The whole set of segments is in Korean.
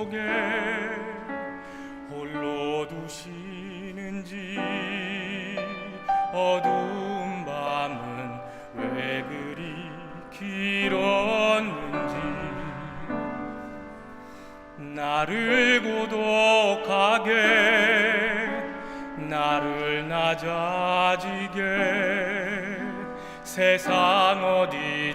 속에 홀로 두시는지 어두운 밤은 왜 그리 길었는지. 나를 고독하게 나를 낮아지게 세상 어디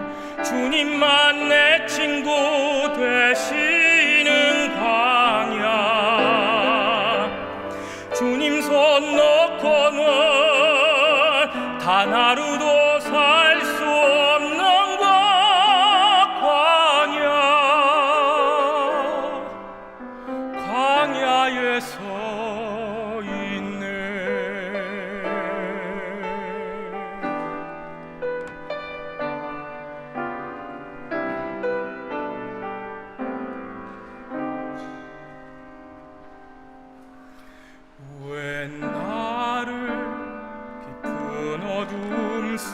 주님만 내 친구 되시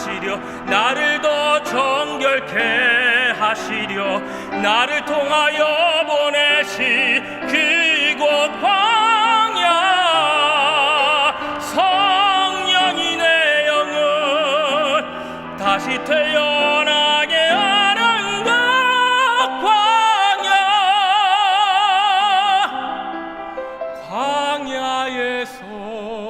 하시려 나를 더 정결케 하시려 나를 통하여 보내시 그곳 광야. 성령이 내 영을 다시 태어나게 하는 것 광야. 광야에 서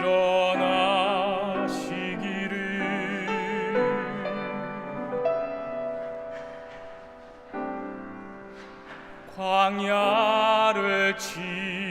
광야를 지나